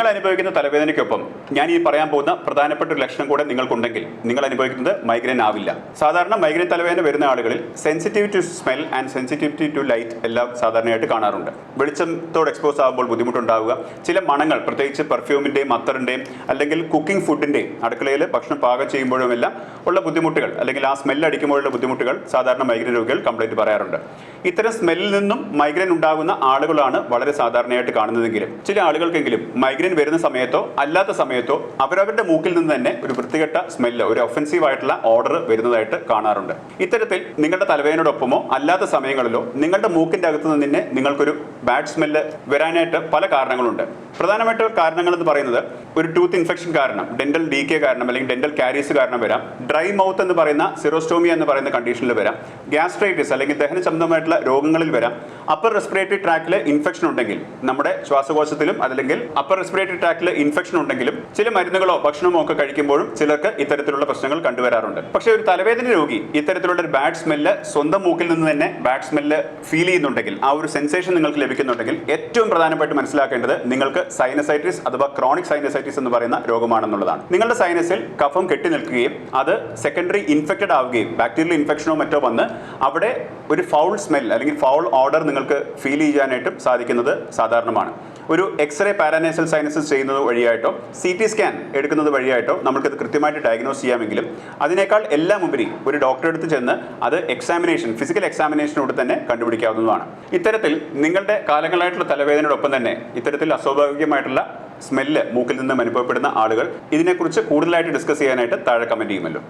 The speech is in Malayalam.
നിങ്ങൾ അനുഭവിക്കുന്ന തലവേദനയ്ക്കൊപ്പം ഞാൻ ഈ പറയാൻ പോകുന്ന പ്രധാനപ്പെട്ട ഒരു ലക്ഷണം കൂടെ നിങ്ങൾക്കുണ്ടെങ്കിൽ നിങ്ങൾ അനുഭവിക്കുന്നത് മൈഗ്രെയിൻ ആവില്ല. സാധാരണ മൈഗ്രെയിൻ തലവേദന വരുന്ന ആളുകളിൽ sensitivity to smell and sensitivity to light എല്ലാം സാധാരണയായിട്ട് കാണാറുണ്ട്. വെളിച്ചത്തോട് എക്സ്പോസ് ആകുമ്പോൾ ബുദ്ധിമുട്ടുണ്ടാവുക. ചില മണങ്ങൾ പ്രത്യേകിച്ച് പെർഫ്യൂമിന്റെയും അത്തറിന്റെയും അല്ലെങ്കിൽ കുക്കിംഗ് ഫുഡിന്റെയും അടുക്കളയിൽ ഭക്ഷണം പാകം ചെയ്യുമ്പോഴും എല്ലാം ഉള്ള ബുദ്ധിമുട്ടുകൾ അല്ലെങ്കിൽ ആ സ്മെല്ല് അടിക്കുമ്പോഴുള്ള ബുദ്ധിമുട്ടുകൾ സാധാരണ മൈഗ്രെയിൻ രോഗികൾ കംപ്ലൈന്റ് പറയാറുണ്ട്. ഇത്തരം സ്മെല്ലിൽ നിന്നും മൈഗ്രെയിൻ ഉണ്ടാകുന്ന ആളുകളാണ് വളരെ സാധാരണയായിട്ട് കാണുന്നതെങ്കിലും ചില ആളുകൾക്കെങ്കിലും മൈഗ്രെയിൻ വരുന്ന സമയത്തോ അല്ലാത്ത സമയത്തോ അവരവരുടെ മൂക്കിൽ നിന്ന് തന്നെ ഒരു വൃത്തികെട്ട സ്മെല്ല് ഒരു ഒഫൻസീവ് ആയിട്ടുള്ള ഓർഡർ വരുന്നതായിട്ട് കാണാറുണ്ട്. ഇത്തരത്തിൽ നിങ്ങളുടെ തലവേദനയോടൊപ്പമോ അല്ലാത്ത സമയങ്ങളിലോ നിങ്ങളുടെ മൂക്കിന്റെ അകത്ത് നിന്ന് തന്നെ നിങ്ങൾക്കൊരു ബാഡ് സ്മെല്ല് വരാനായിട്ട് പല കാരണങ്ങളുണ്ട്. പ്രധാനമായിട്ട് കാരണങ്ങൾ എന്ന് പറയുന്നത് ഒരു ടൂത്ത് ഇൻഫെക്ഷൻ കാരണം ഡെന്റൽ ഡി കെ കാരണം അല്ലെങ്കിൽ ഡെന്റൽ കാരീസ് കാരണം വരാം. ഡ്രൈ മൗത്ത് എന്ന് പറയുന്ന സിറോസ്റ്റോമിയ എന്ന് പറയുന്ന കണ്ടീഷനിൽ വരാം. ഗ്യാസ്ട്രൈറ്റിസ് അല്ലെങ്കിൽ ദഹന സംബന്ധമായിട്ടുള്ള രോഗങ്ങളിൽ വരാം. അപ്പർ റെസ്പിറേറ്ററി ട്രാക്കിൽ ഇൻഫെക്ഷൻ ഉണ്ടെങ്കിൽ നമ്മുടെ ശ്വാസകോശത്തിലും അല്ലെങ്കിൽ അപ്പർ റെസ്പിറേറ്ററി ട്രാക്കിൽ ഇൻഫെക്ഷൻ ഉണ്ടെങ്കിലും ചില മരുന്നുകളോ ഭക്ഷണമോ ഒക്കെ കഴിക്കുമ്പോഴും ചിലർക്ക് ഇത്തരത്തിലുള്ള പ്രശ്നങ്ങൾ കണ്ടുവരാറുണ്ട്. പക്ഷേ ഒരു തലവേദന രോഗി ഇത്തരത്തിലുള്ള ഒരു ബാഡ് സ്മെല്ല് സ്വന്തം മൂക്കിൽ നിന്ന് തന്നെ ബാഡ് സ്മെല്ല് ഫീൽ ചെയ്യുന്നുണ്ടെങ്കിൽ ആ ഒരു സെൻസേഷൻ നിങ്ങൾക്ക് ലഭിക്കുന്നുണ്ടെങ്കിൽ ഏറ്റവും പ്രധാനമായിട്ട് മനസ്സിലാക്കേണ്ടത് നിങ്ങൾക്ക് സൈനസൈറ്റിസ് അഥവാ ക്രോണിക് സൈനസൈറ്റിസ് എന്ന് പറയുന്ന രോഗമാണെന്നുള്ളതാണ്. നിങ്ങളുടെ സൈനസിൽ കഫം കെട്ടി നിൽക്കുകയും അത് സെക്കൻഡറി ഇൻഫെക്റ്റഡ് ആവുകയും ബാക്ടീരിയൽ ഇൻഫെക്ഷനോ മറ്റോ വന്ന് അവിടെ ഒരു ഫൗൾ സ്മെൽ അല്ലെങ്കിൽ ഫൗൾ ഓർഡർ നിങ്ങൾക്ക് ഫീൽ ചെയ്യാനായിട്ടും സാധിക്കുന്നത് സാധാരണമാണ്. ഒരു എക്സ്റേ പാരാനേസൽ സൈനസിസ് ചെയ്യുന്നത് വഴിയായിട്ടോ സി ടി സ്കാൻ എടുക്കുന്നത് വഴിയായിട്ടോ നമുക്കത് കൃത്യമായിട്ട് ഡയഗ്നോസ് ചെയ്യാമെങ്കിലും അതിനേക്കാൾ എല്ലാം ഉപരി ഒരു ഡോക്ടറെ അടുത്ത് ചെന്ന് അത് എക്സാമിനേഷൻ ഫിസിക്കൽ എക്സാമിനേഷനോട് തന്നെ കണ്ടുപിടിക്കാവുന്നതാണ്. ഇത്തരത്തിൽ നിങ്ങളുടെ കാലങ്ങളായിട്ടുള്ള തലവേദനയോടൊപ്പം തന്നെ ഇത്തരത്തിൽ അസ്വാഭാവികമായിട്ടുള്ള സ്മെല്ല് മൂക്കിൽ നിന്നും അനുഭവപ്പെടുന്ന ആളുകൾ ഇതിനെക്കുറിച്ച് കൂടുതലായിട്ട് ഡിസ്കസ് ചെയ്യാനായിട്ട് താഴെ കമന്റ് ചെയ്യുമല്ലോ.